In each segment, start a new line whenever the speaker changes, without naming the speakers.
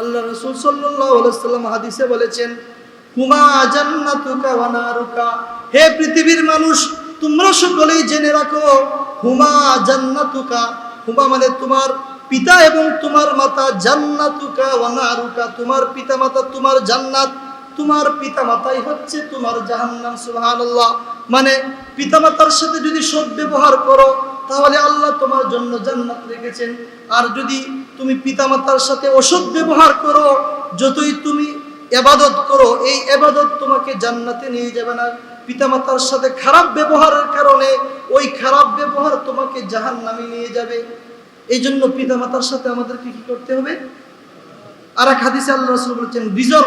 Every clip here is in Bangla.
আল্লাহ রসুল সাল্লাম হাদিসে বলেছেন, হুমা জান্নাতুকা ওয়া নারুকা। হে পৃথিবীর মানুষ, তোমরা সকলেই জেনে রাখো, হুমা জান্নাতুকা। হুমা মানে তোমার পিতা এবং তোমার মাতা, জান্নাতুকা ওয়া নারুকা। তোমার পিতা মাতা তোমার জান্নাত, তোমার পিতা মাতাই হচ্ছে তোমার জাহান্নাম, সুবহানাল্লাহ। মানে পিতা মাতার সাথে যদি সদ্ব্যবহার করো, তাহলে আল্লাহ তোমার জন্য জান্নাত রেখেছেন। আর যদি তুমি পিতামাতার সাথে অসৎ ব্যবহার করো, যতই তুমি এবাদত করো, এই এবাদত তোমাকে জান্নাতে নিয়ে যাবে না। পিতামাতার সাথে খারাপ ব্যবহারের কারণে ওই খারাপ ব্যবহার তোমাকে জাহান নামে নিয়ে যাবে। এই জন্য পিতামাতার সাথে আমাদেরকে কি করতে হবে? আর এক হাদিসে আল্লাহ রাসূল বলেছেন রিজল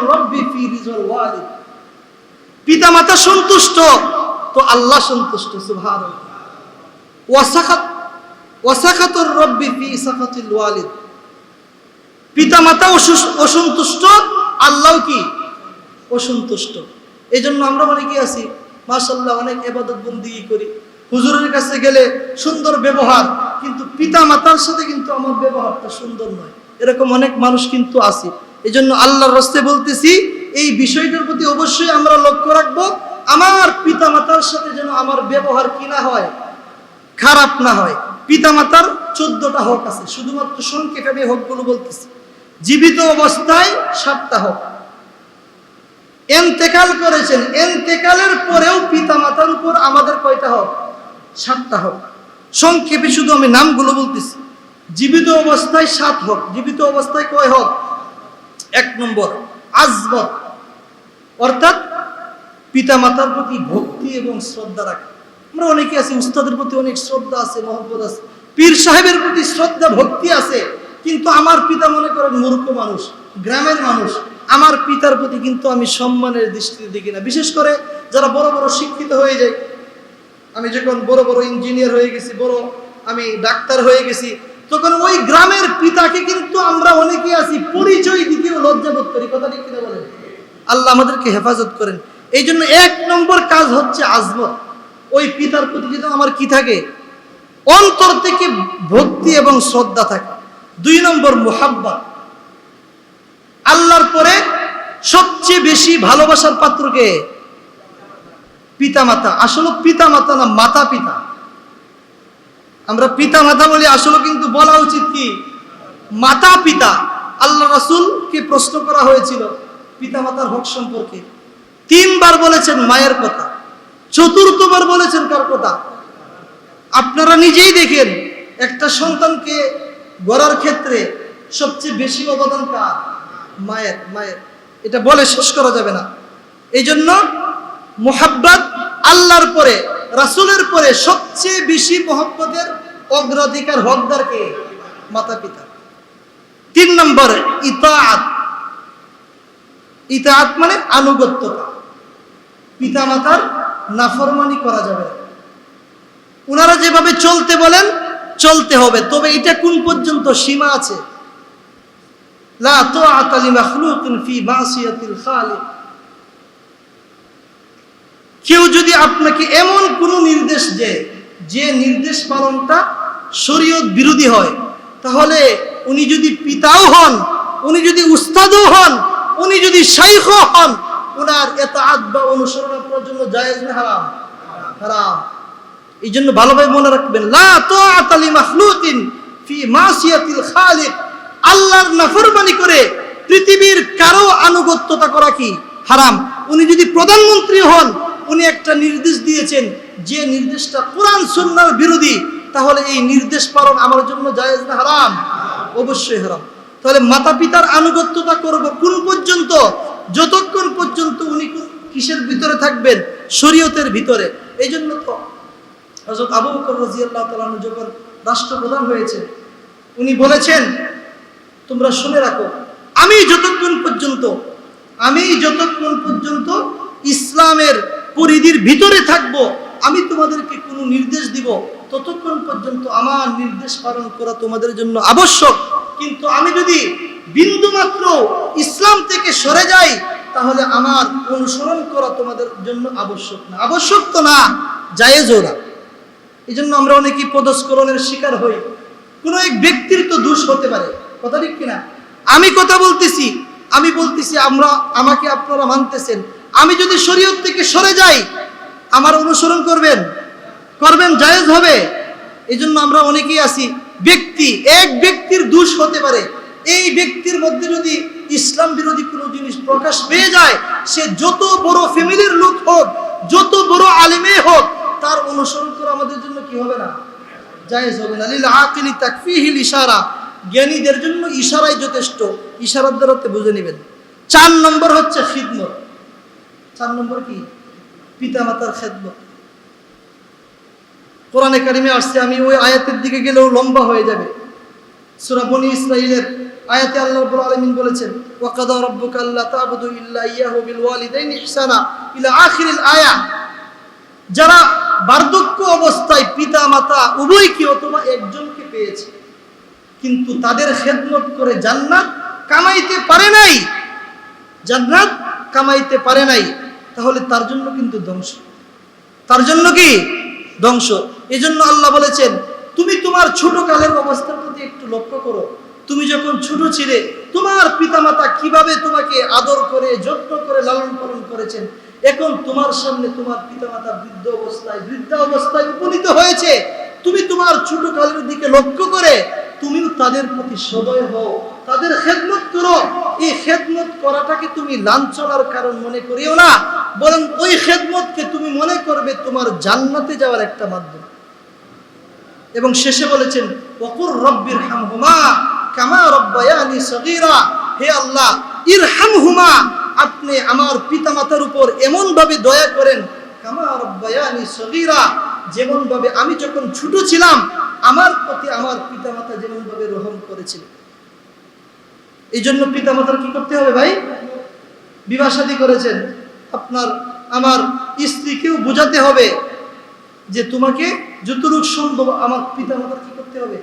রিজল ওয়ালিদ। পিতামাতা সন্তুষ্ট, তো আল্লাহ সন্তুষ্ট, সুবহানাল্লাহ। ওয়াসাখাত ওয়াসাখাতুর রব্বি ফি সাখাতিল ওয়ালিদ। পিতামাতা অসুস- অসন্তুষ্ট, আল্লাহ কি? অসন্তুষ্ট। এই জন্য আমরা অনেকে আছি মাশাল্লাহ অনেক এবাদত বন্দি করি। হুজুরের কাছে গেলে সুন্দর ব্যবহার, কিন্তু পিতা মাতার সাথে কিন্তু আমার ব্যবহারটা সুন্দর নয়। এরকম অনেক মানুষ কিন্তু আছে। এই জন্য আল্লাহর রস্তে বলতেছি, এই বিষয়টার প্রতি অবশ্যই আমরা লক্ষ্য রাখব, আমার পিতা মাতার সাথে যেন আমার ব্যবহার কি না হয়, খারাপ না হয়। পিতা মাতার চোদ্দটা হক আছে, শুধুমাত্র সংক্ষেপে হকগুলো বলতেছি। জীবিত অবস্থায় হক এন্তেকাল করেছেন। এন্তেকালের পরেও পিতামাতার উপর আমাদের কয়টা হক? সাতটা হক। সংক্ষেপে শুধু আমি নামগুলো বলতেছি। জীবিত অবস্থায় সাত হক। জীবিত অবস্থায় কয় হক? এক নম্বর আজবত অর্থাৎ পিতা মাতার প্রতি ভক্তি এবং শ্রদ্ধা রাখা। আমরা অনেকে আছি, উস্তাদের প্রতি অনেক শ্রদ্ধা আছে, মহব্বত আছে। পীর সাহেবের প্রতি শ্রদ্ধা, ভক্তি আছে। কিন্তু আমার পিতা মনে করেন মূর্খ মানুষ, গ্রামের মানুষ। আমার পিতার প্রতি কিন্তু আমি সম্মানের দৃষ্টিতে দেখি না। বিশেষ করে যারা বড় বড় শিক্ষিত হয়ে যায়। আমি যখন বড় বড় ইঞ্জিনিয়ার হয়ে গেছি, বড় আমি ডাক্তার হয়ে গেছি, তখন ওই গ্রামের পিতাকে কিন্তু আমরা অনেকে আছি পরিচয় দিতেও লজ্জাবোধ করি। কথা ঠিক কিনা বলেন? আল্লাহ আমাদেরকে হেফাজত করেন। এই জন্য এক নম্বর কাজ হচ্ছে আজমত। ওই পিতার প্রতি যদি আমার কি থাকে? অন্তর থেকে ভক্তি এবং শ্রদ্ধা থাকে। দুই নম্বর মোহাব্বা আল্লাহর পরে সবচেয়ে বেশি ভালোবাসার পাত্রকে পিতা মাতা আসলে পিতা মাতা না মাতা পিতা আমরা পিতা মাতা বলি, আসলে কিন্তু বলা উচিত কি? মাতা পিতা আল্লাহ রাসূলকে প্রশ্ন করা হয়েছিল পিতা মাতার হক সম্পর্কে। তিনবার বলেছেন মায়ের কথা। চতুর্থবার বলেছেন কার কথা? আপনারা নিজেই দেখেন, একটা সন্তানকে গড়ার ক্ষেত্রে সবচেয়ে বেশি অবদান কার? মায়ের মায়ের। এটা বলে শেষ করা যাবে না। এই জন্য মোহাব্বত আল্লাহর পরে, রাসূলের পরে সবচেয়ে বেশি মোহাব্বতের অগ্রাধিকার হকদারকে মাতা পিতা। তিন নম্বর, ইতাআত। ইতাআত মানে আনুগত্যতা। পিতা মাতার নাফরমানি করা যাবে ওনারা যেভাবে চলতে বলেন চলতে হবে, তবে এটা কোন পর্যন্ত সীমা আছে? কেউ যদি আপনাকে এমন কোন নির্দেশ দেয়, যে নির্দেশ পালনটা শরীয়ত বিরোধী হয়, তাহলে উনি যদি পিতাও হন, উনি যদি উস্তাদও হন, উনি যদি শাইখও হন ওনার এত বা অনুসরণ আপনার জন্য জায়েজ না, হারাম? হারাম। এই জন্য ভালোভাবে মনে রাখবেন আল্লাহর নাফরমানি করে পৃথিবীর কারও আনুগত্যতা করা কি হারাম? উনি যদি প্রধানমন্ত্রী হন, উনি একটা নির্দেশ দিয়েছেন, যে নির্দেশটা কোরআন সুন্নাহর বিরোধী, তাহলে এই নির্দেশ পালন আমার জন্য জায়েজ না হারাম? অবশ্যই হারাম। তাহলে মাতা পিতার আনুগত্যতা করব কোন পর্যন্ত? যতক্ষণ পর্যন্ত উনি কিসের ভিতরে থাকবেন? শরীয়তের ভিতরে। এই জন্য তো হযরত আবু বকর রাদিয়াল্লাহু তাআলা আনহু যখন রাষ্ট্রপ্রধান হয়েছে উনি বলেছেন, তোমরা শুনে রাখো, আমি যতক্ষণ পর্যন্ত, আমি যতক্ষণ পর্যন্ত ইসলামের পরিধির ভিতরে থাকব, আমি তোমাদেরকে কোনো নির্দেশ দিব, ততক্ষণ পর্যন্ত আমার নির্দেশ পালন করা তোমাদের জন্য আবশ্যক। কিন্তু আমি যদি বিন্দু মাত্র ইসলাম থেকে সরে যাই, তাহলে আমার অনুসরণ করা তোমাদের জন্য আবশ্যক না। আবশ্যক তো না জায়েজও না। এই জন্য আমরা অনেকেই পদস্করণের শিকার হই। কোনো এক ব্যক্তির তো দোষ হতে পারে। কথা ঠিক কিনা? আমি কথা বলতেছি, আমি বলতেছি, আমরা, আমাকে আপনারা মানতেছেন। আমি যদি শরীয়ত থেকে সরে যাই, আমার অনুসরণ করবেন? করবেন, জায়েজ হবে। এই জন্য আমরা অনেকেই আছি। ব্যক্তি, এক ব্যক্তির দোষ হতে পারে। এই ব্যক্তির মধ্যে যদি ইসলাম বিরোধী কোনো জিনিস প্রকাশ পেয়ে যায়, সে যত বড় ফ্যামিলির লোক হোক, যত বড় আলিমে হোক, তার অনুসরণ করা আমাদের জন্য কি হবে না? জায়েজ হবে না। লিল আকিলি তাকফিহিল ইশারা জ্ঞানীদের জন্য ইশারাই যথেষ্ট। ইশারার দ্বারাতে বুঝে নেবেন। চার নম্বর হচ্ছে খিদমত। চার নম্বর কি? পিতামাতার খেদমত। কোরআনে কারিমে আসছে, আমি ওই আয়াতের দিকে গেলেও লম্বা হয়ে যাবে। সূরা বনি ইসরাইলের আয়াতে আল্লাহ রাব্বুল আলামিন বলেছেন, ওয়া কাদা রাব্বুকা আল্লা তা'বুদু ইল্লা ইয়াহু বিল ওয়ালিদাইনি ইহসানা ইলা আখিরিল আয়া। যারা বার্ধক্য অবস্থায় পিতা মাতা উভয়কে অথবা একজনকে পেয়েছে, কিন্তু তাদের খেদমত করে জান্নাত কামাইতে পারে নাই। জান্নাত কামাইতে পারে নাই, তাহলে তার জন্য কিন্তু ধ্বংস। তার জন্য কি? ধ্বংস। এই জন্য আল্লাহ বলেছেন, তুমি তোমার ছোট কালের অবস্থার প্রতি একটু লক্ষ্য করো। তুমি যখন ছোট ছিলে, তোমার পিতামাতা কীভাবে তোমাকে আদর করে, যত্ন করে লালন পালন করেছেন এখন তোমার সামনে তোমার পিতামাতা বৃদ্ধ অবস্থায় বৃদ্ধ অবস্থায় উপনীত হয়েছে। তুমি তোমার ছোট কালের দিকে লক্ষ্য করে তুমিও তাদের প্রতি সদয় হও, তাদের খেদমত করো। এই খেদমত করাটাকে তুমি লাঞ্ছনার কারণ মনে করিও না, বরং ওই খেদমতকে তুমি মনে করবে তোমার জান্নাতে যাওয়ার একটা মাধ্যম। এবং শেষে বলেছেন, ওকুর রব্বির হামহুমা কামা রব্বায়ানি সগীরা। হে আল্লাহ, ইরহামহুমা আপনি আমার পিতামাতার উপর এমন ভাবে দয়া করেন যেমন ভাবে আমি যখন ছোট ছিলাম, আমার প্রতি আমার পিতামাতা যেমন ভাবে রহম করেছিল। এই জন্য পিতামাতার কি করতে হবে ভাই? বিবাহ শাদী করেছেন। আপনার, আমার স্ত্রীকেও বোঝাতে হবে যে তোমাকে যতটুক সম্ভব আমার পিতা মাতার কি করতে হবে?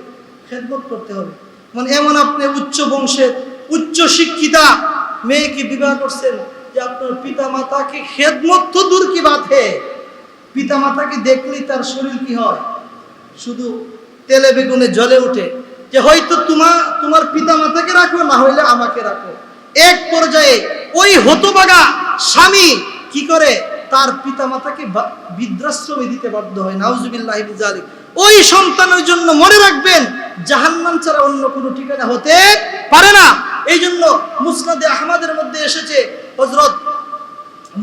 খেদমত করতে হবে। মানে এমন আপনি উচ্চ বংশের উচ্চ শিক্ষিতা মেয়েকে বিবাহ করছেন যে আপনার পিতা মাতাকে খেদমত তো দূর কি বাধে? পিতা মাতাকে দেখলেই তার শরীর কি হয়? শুধু তেলে বেগুনে জলে ওঠে যে হয়তো তোমা, তোমার পিতা মাতাকে রাখো, না হইলে আমাকে রাখো। এক পর্যায়ে ওই হতবাগা স্বামী কি করে? তার পিতা মাতাকে বৃদ্ধাশ্রমে দিতে বাধ্য হয়। নাউজুবিল্লাহ ওই সন্তানের জন্য মনে রাখবেন, জাহান্নাম ছাড়া অন্য কোনো ঠিকানা হতে পারে না। এই জন্য মুসনাদে আহমদের মধ্যে এসেছে হজরত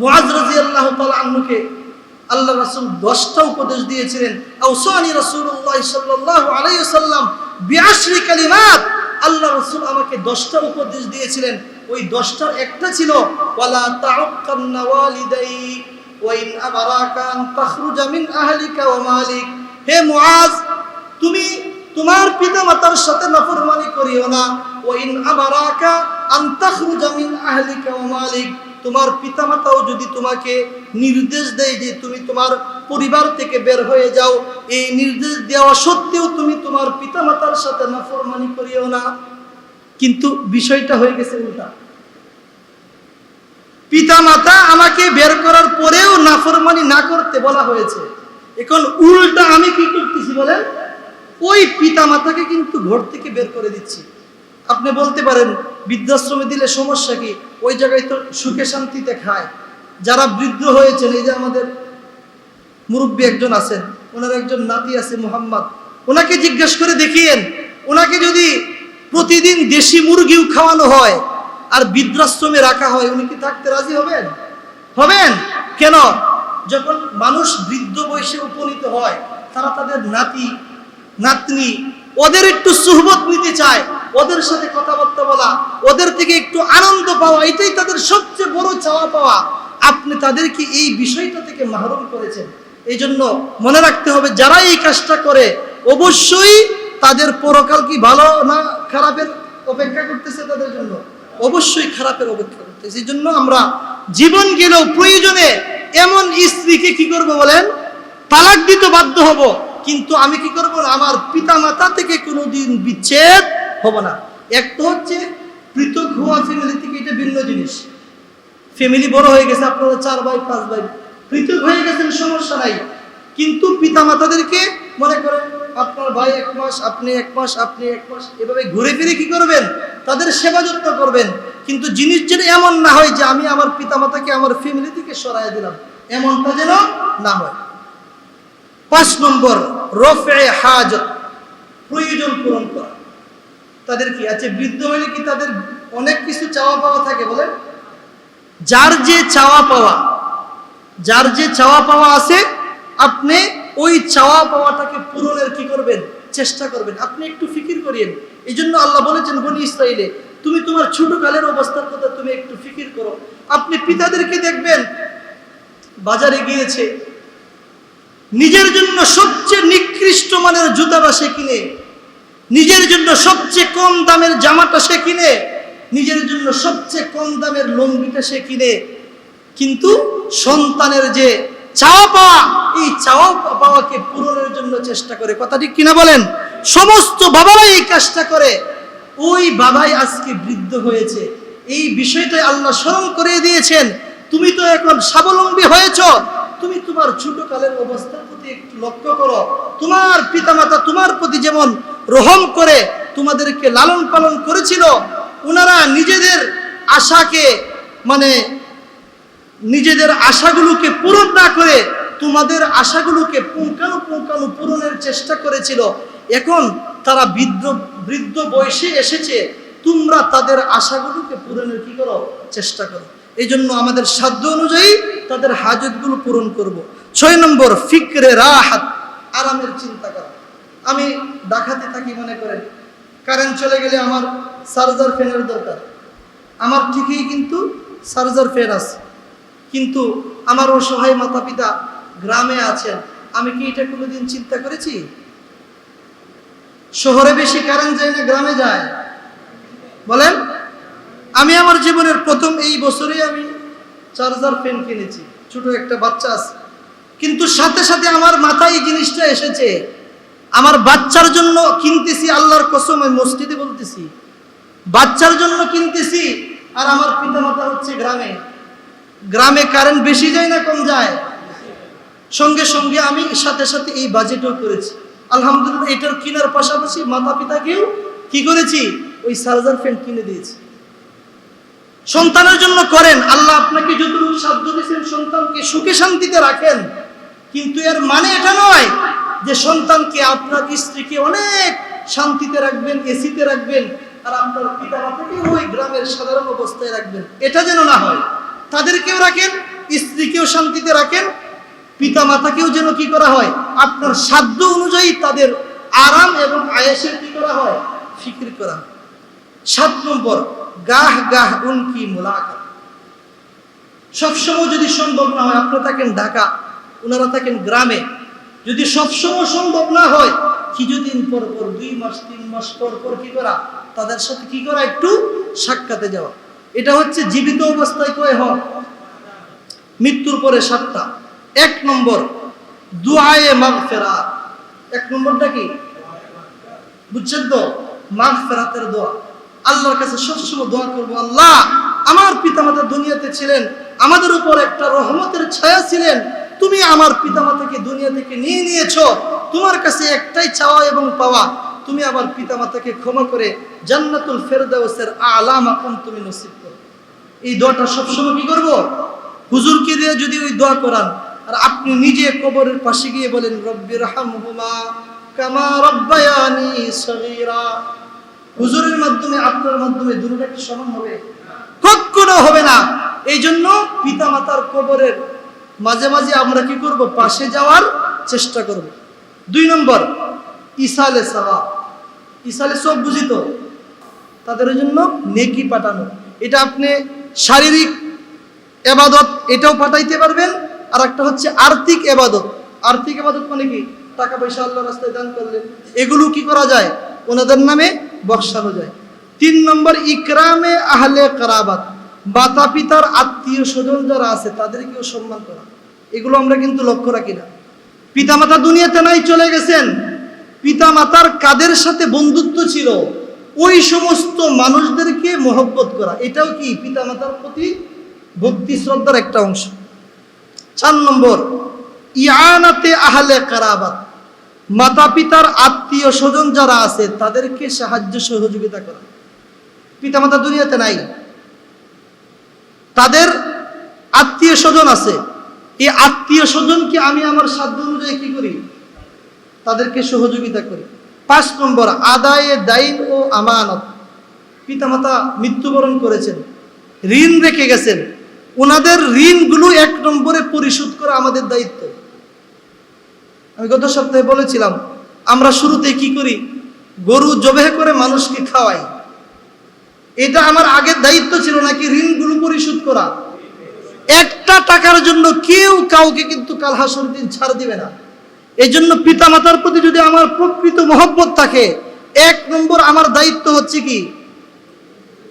মুআজ রাদিয়াল্লাহু তাআলা আনহুকে আল্লাহ রাসূল 10টা উপদেশ দিয়েছিলেন। আউসানি রাসূলুল্লাহ সাল্লাল্লাহু আলাইহি ওয়াসাল্লাম বিআশরি কালিমাত। আল্লাহ রাসূল আমাকে 10টা উপদেশ দিয়েছিলেন। ওই 10টার একটা ছিল, ওয়ালা তাউক্কান্না ওয়ালিদাই, ওয়া ইন আমারাকা আন তাখরুজা মিন আহলিকা ওয়া মালিক। হে মুআজ, তুমি তোমার পিতামাতার সাথে নাফরমানি করিও না। ওয়া ইন আমারাকা আন তাখরুজা মিন আহলিকা ওয়া মালিক। তোমার পিতামাতাও যদি তোমাকে নির্দেশ দেয় যে তুমি তোমার পরিবার থেকে বের হয়ে যাও, এই নির্দেশ দেওয়া সত্ত্বেও তুমি তোমার পিতামাতার সাথে নাফরমানি করিও না। কিন্তু বিষয়টা হয়ে গেছে উল্টা। পিতামাতা আমাকে বের করার পরেও নাফরমানি না করতে বলা হয়েছে। এখন উল্টা আমি কি করতেছি বলেন? ওই পিতামাতাকে কিন্তু ঘর থেকে বের করে দিচ্ছি। আপনি বলতে পারেন, বৃদ্ধাশ্রমে দিলে সমস্যা কি? ওই জায়গায় তো সুখে শান্তিতে খায়। যারা বৃদ্ধ হয়েছেন, এই যে আমাদের মুরব্বী একজন আছেন, ওনার একজন নাতি আছে মোহাম্মদ, ওনাকে জিজ্ঞেস করে দেখিয়েন, ওনাকে যদি প্রতিদিন দেশি মুরগিও খাওয়ানো হয় আর বৃদ্ধাশ্রমে রাখা হয়, উনি কি থাকতে রাজি হবেন? হবেন? কেন? যখন মানুষ বৃদ্ধ বয়সে উপনীত হয়, তারা তাদের নাতি, নাতনি, ওদের একটু সুহবত নিতে চায়। ওদের সাথে কথাবার্তা বলা, ওদের থেকে একটু আনন্দ পাওয়া, এটাই তাদের সবচেয়ে বড় চাওয়া পাওয়া। আপনি তাদেরকে এই বিষয়টা থেকে মাহরুম করেছেন। এই জন্য মনে রাখতে হবে, যারা এই কাজটা করে, অবশ্যই তাদের পরকাল কি ভালো না খারাপের অপেক্ষা করতেছে তাদের জন্য? অবশ্যই খারাপের অপেক্ষা করতেছে। এই জন্য আমরা জীবন গেলেও প্রয়োজনে এমন স্ত্রীকে কি করব বলেন? তালাক দিতে বাধ্য হব। কিন্তু আমি কি করব আমার পিতা মাতা থেকে কোনোদিন বিচ্ছেদ হব না। একটা হচ্ছে পৃথক হওয়া ফ্যামিলি থেকে এটা ভিন্ন জিনিস। ফ্যামিলি বড় হয়ে গেছে, আপনারা চার ভাই, পাঁচ ভাই। পৃথক হয়ে গেছেন, সমস্যা নাই। কিন্তু পিতা মাতাদেরকে মনে করেন, আপনার ভাই এক মাস, আপনি এক মাস, আপনি এক মাস, এভাবে ঘুরে ফিরে কি করবেন? তাদের সেবা যত্ন করবেন। কিন্তু জিনিস যেন এমন না হয় যে আমি আমার পিতামাতাকে আমার ফ্যামিলি থেকে সরাই দিলাম। এমনটা যেন না হয়। পাঁচ নম্বর, রফে হাজত, প্রয়োজন পূরণ করা। তাদের কি আছে? বৃদ্ধ হইলে কি তাদের অনেক কিছু চাওয়া পাওয়া থাকে বলেন? যার যে চাওয়া পাওয়া, যার যে চাওয়া পাওয়া আছে, আপনি ওই চাওয়া পাওয়াটাকে পূরণের কি করবেন? চেষ্টা করবেন। আপনি একটু ফিকির করিয়েন। এই জন্য আল্লাহ বলেছেন, বনি ইসরাইলে, তুমি তোমার ছোট কালের অবস্থার কথা তুমি একটু ফিকির করো। আপনি পিতাদেরকে দেখবেন, বাজারে গিয়েছে। নিজের জন্য সবচেয়ে নিকৃষ্ট মানের জুতাটা সে কিনে নিজের জন্য সবচেয়ে কম দামের জামাটা সে কিনে, নিজের জন্য সবচেয়ে কম দামের লঙ্গিটা সে কিনে। কিন্তু সন্তানের যে চাওয়া পাওয়া এই চাওয়া পাওয়াকে পূরণের জন্য চেষ্টা করে। কথাটি কিনা বলেন? সমস্ত বাবারাই এই কাজটা করে। ওই বাবাই আজকে বৃদ্ধ হয়েছে। এই বিষয়টাই আল্লাহ স্মরণ করে দিয়েছেন। তুমি তো এখন স্বাবলম্বী হয়েছ। তুমি তোমার ছোটকালের অবস্থার প্রতি একটু লক্ষ্য করো। তোমার পিতামাতা তোমার প্রতি যেমন রহম করে তোমাদেরকে লালন পালন করেছিল ওনারা নিজেদের আশাকে মানে নিজেদের আশাগুলোকে পূরণ না করে তোমাদের আশাগুলোকে পুঙ্খানু পুঙ্খানু পূরণের চেষ্টা করেছিল। এখন তারা বৃদ্ধ বৃদ্ধ বয়সে এসেছে, তোমরা তাদের আশাগুলোকে পূরণের কি করো? চেষ্টা করো। এই জন্য আমাদের সাধ্য অনুযায়ী তাদের হাজতগুলো পূরণ করব। ছয় নম্বর, ফিকরে রাহাত, আরামের চিন্তা করা। আমি ডাকাতে থাকি মনে করেন। কারেন্ট চলে গেলে আমার চার্জার ফ্যানের দরকার। আমার ঠিকই কিন্তু চার্জার ফ্যান আছে। কিন্তু আমার অসহায় মাতা পিতা গ্রামে আছেন, আমি কি এটা কোনোদিন চিন্তা করেছি? শহরে বেশি কারেন্ট যায় না গ্রামে যায়? বলেন। আমি আমার জীবনের প্রথম এই বছরেই আমি চার্জার ফ্যান কিনেছি। ছোট একটা বাচ্চা আছে। কিন্তু সাথে সাথে আমার মাথায় এই জিনিসটা এসেছে আমার বাচ্চার জন্য কিনতেছি আল্লাহর কসম আমি মসজিদে বলতেছি। বাচ্চার জন্য কিনতেছি, আর আমার পিতামাতা হচ্ছে গ্রামে। গ্রামে কারেন্ট বেশি যায় না, কম যায়। সঙ্গে সঙ্গে আমি সাথে সাথে এই বাজেটও করেছি। আলহামদুলিল্লাহ, এটার কেনার পাশাপাশি মাতা পিতাকেও কি করেছি? ওই চার্জার ফ্যান কিনে দিয়েছি। সন্তানের জন্য করেন, আল্লাহ আপনাকে যতটুকু সাধ্য দিয়েছেন সন্তানকে সুখে শান্তিতে রাখেন। কিন্তু এর মানে এটা নয় যে সন্তানকে আপনার স্ত্রীকে অনেক শান্তিতে রাখবেন, এসিতে রাখবেন আর আপনার পিতা মাতাকে ওই গ্রামের সাধারণ অবস্থায় রাখবেন। এটা যেন না হয়। তাদেরকেও রাখেন, স্ত্রীকেও শান্তিতে রাখেন পিতা মাতাকেও যেন কি করা হয়? আপনার সাধ্য অনুযায়ী তাদের আরাম এবং আয়েসের কি করা হয়? ফিকির করা হয়। সাত নম্বর, গাহ গাহ উনকি মোলাকাত। সবসময় যদি সম্ভব না হয় আপনারা থাকেন ঢাকা ওনারা থাকেন গ্রামে যদি সবসময় সম্ভব না হয়, কিছুদিন পর পর, দুই মাস, তিন মাস পর পর কি করা? তাদের সাথে কি করা? একটু সাক্ষাতে যাওয়া। এটা হচ্ছে জীবিত অবস্থায় কয়ে হয়? মৃত্যুর পরে সাতটা। এক নম্বর, দুআয়ে মাগফিরা এক নম্বরটা কি? বুঝছেন তো? মাগফিরাতের দোয়া। আল্লাহর কাছে সবসময় দোয়া করব, আল্লাহ, আমার পিতামাতা দুনিয়াতে ছিলেন, আমাদের উপর একটা রহমতের ছায়া ছিলেন তুমি আমার পিতামাতাকে দুনিয়া থেকে নিয়ে নিয়েছো। তোমার কাছে একটাই চাওয়া এবং পাওয়া, তুমি আমার পিতামাতাকে ক্ষমা করে জান্নাতুল ফেরদাউসের আলা মাকাম তুমি নসিব করো। এই দোয়াটা সবসময় কি করব? হুজুরকে দিয়ে যদি ওই দোয়া করান, আর আপনি নিজে কবরের পাশে গিয়ে বলেন রব্বির হামহুমা কামা রব্বায়ানি সগীরা। হুজুরের মাধ্যমে, আপনার মাধ্যমে দুটোটা সমান হবে? কখনো হবে না। এই জন্য পিতা মাতার কবরের মাঝে মাঝে আমরা কি করব? পাশে যাওয়ার চেষ্টা করব। দুই নম্বর ইসালে সালা ইসালে সব বুঝিত, তাদের জন্য নেকি পাঠানো। এটা আপনি শারীরিক এবাদত, এটাও পাঠাইতে পারবেন। আর একটা হচ্ছে আর্থিক এবাদত। আর্থিক এবাদত মানে কি? টাকা পয়সা আল্লাহ রাস্তায় দান করলেন এগুলো কি করা যায়? ওনাদের নামে বক্সানো যায়। তিন নম্বর, ইকরামে আহলে কারাবাত। মাতা পিতার আত্মীয় স্বজন যারা আছে, তাদেরকেও সম্মান করা। এগুলো আমরা কিন্তু লক্ষ্য রাখি না। পিতামাতা দুনিয়াতে নাই, চলে গেছেন। পিতামাতার কাদের সাথে বন্ধুত্ব ছিল? ওই সমস্ত মানুষদেরকে মহব্বত করা। এটাও কি পিতামাতার প্রতি ভক্তি শ্রদ্ধার একটা অংশ? চার নম্বর, ইয়ানাতে আহলে কারাবাত। মাতা পিতার আত্মীয় স্বজন যারা আছে, তাদেরকে সাহায্য সহযোগিতা করা। পিতামাতা দুনিয়াতে নাই। তাদের আত্মীয় স্বজন আছে। এই আত্মীয় স্বজনকে আমি আমার সাধ্য অনুযায়ী কি করি? তাদেরকে সহযোগিতা করি। পাঁচ নম্বর, আদায়ে দাইন ও আমানত। পিতামাতা মৃত্যুবরণ করেছেন, ঋণ রেখে গেছেন। ওনাদের ঋণগুলো এক নম্বরে পরিশোধ করা আমাদের দায়িত্ব। আমি গত সপ্তাহে বলেছিলাম, আমরা শুরুতে কি করি? গরু জবেহ করে মানুষকে খাওয়াই। এটা আমার আগের দায়িত্ব ছিল নাকি ঋণগুলো পরিশোধ করা? একটা টাকার জন্য কেউ কাউকে কিন্তু কাল হাসর দিন ছাড় দিবে না। এই জন্য পিতা মাতার প্রতি যদি আমার প্রকৃত মহব্বত থাকে, এক নম্বর আমার দায়িত্ব হচ্ছে কি?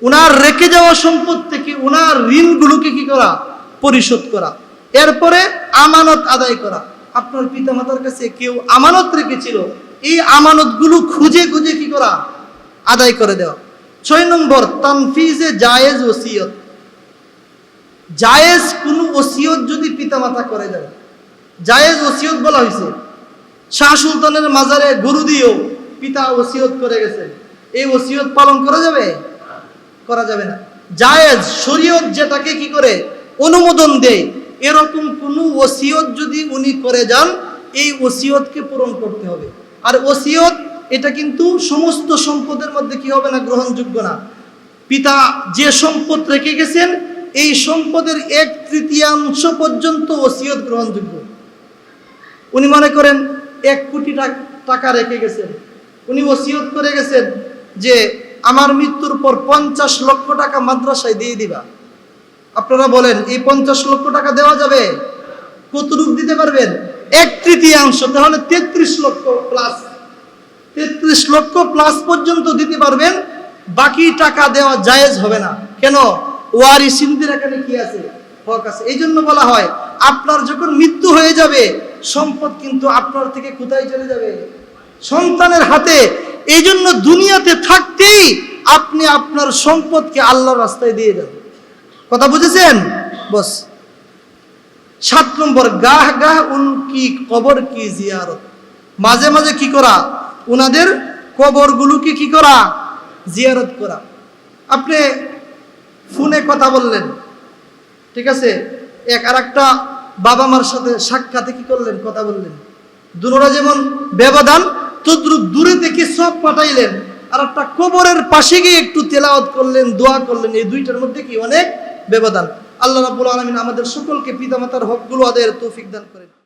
উনার রেখে যাওয়া সম্পদ থেকে উনার ঋণগুলোকে কি করা? পরিশোধ করা। এরপরে আমানত আদায় করা। আপনার পিতা মাতার কাছে কেউ আমানত রেখেছিল, এই আমানতগুলো খুঁজে খুঁজে কি করা? আদায় করে দেওয়া। ছয় নম্বর তানফিজে জায়েজ ওসিয়ত। জায়েজ কোনো ওসিয়ত যদি পিতামাতা করে দেয়, জায়েজ ওসিয়ত বলা হয়েছে। শাহ সুলতানের মাজারে গরু দিয়েও পিতা ওসিয়ত করে গেছে। এই ওসিয়ত পালন করা যাবে? করা যাবে না। জায়েজ শরীয়ত যেটাকে কি করে? অনুমোদন দেয়। এরকম কোনো ওসিয়ত যদি উনি করে যান, এই ওসিয়তকে পূরণ করতে হবে। আর ওসিয়ত এটা কিন্তু সমস্ত সম্পদের মধ্যে কি হবে না, গ্রহণযোগ্য না। পিতা যে সম্পদ রেখে গেছেন, এই সম্পদের এক তৃতীয়াংশ পর্যন্ত ওসিয়ত গ্রহণযোগ্য। উনি মনে করেন এক কোটি টাকা রেখে গেছেন। উনি ওসিয়ত করে গেছেন যে, আমার মৃত্যুর পর পঞ্চাশ লক্ষ টাকা মাদ্রাসায় দিয়ে দিবা। আপনারা বলেন, এই পঞ্চাশ লক্ষ টাকা দেওয়া যাবে? কতটুক দিতে পারবেন? এক তৃতীয়াংশ, তাহলে তেত্রিশ লক্ষ প্লাস তেত্রিশ লক্ষ প্লাস পর্যন্ত দিতে পারবেন, বাকি টাকা দেওয়া জায়েজ হবে না। কেন? ওয়ারি সিন্দির এখানে কি আছে? হক আছে। এই জন্য বলা হয়, আপনার যখন মৃত্যু হয়ে যাবে, সম্পদ কিন্তু আপনার থেকে কোথায় চলে যাবে? সন্তানের হাতে। এই জন্য দুনিয়াতে থাকতেই আপনি আপনার সম্পদকে আল্লাহর রাস্তায় দিয়ে দেন। কথা বুঝেছেন? বস। সাত নম্বর, গাহ গাহ উনকি কবর কি জিয়ারত। মাঝে মাঝে কি করা? উনাদের কবরগুলোকে কি করা? জিয়ারত করা। আপনি ফোনে কথা বললেন, ঠিক আছে? এক আর একটা বাবা মার সাথে সাক্ষাতে কি করলেন? কথা বললেন। দুনোরা যেমন ব্যবধান, তদ্রুপ দূরে থেকে সব পাঠাইলেন। আর একটা কবরের পাশে গিয়ে একটু তেলাওয়াত করলেন, দোয়া করলেন। এই দুইটার মধ্যে কি অনেক ব্যবধান। আল্লাহ রাব্বুল আলামিন আমাদের সকলকে পিতামাতার হকগুলো আদায়ের তৌফিক দান করেন।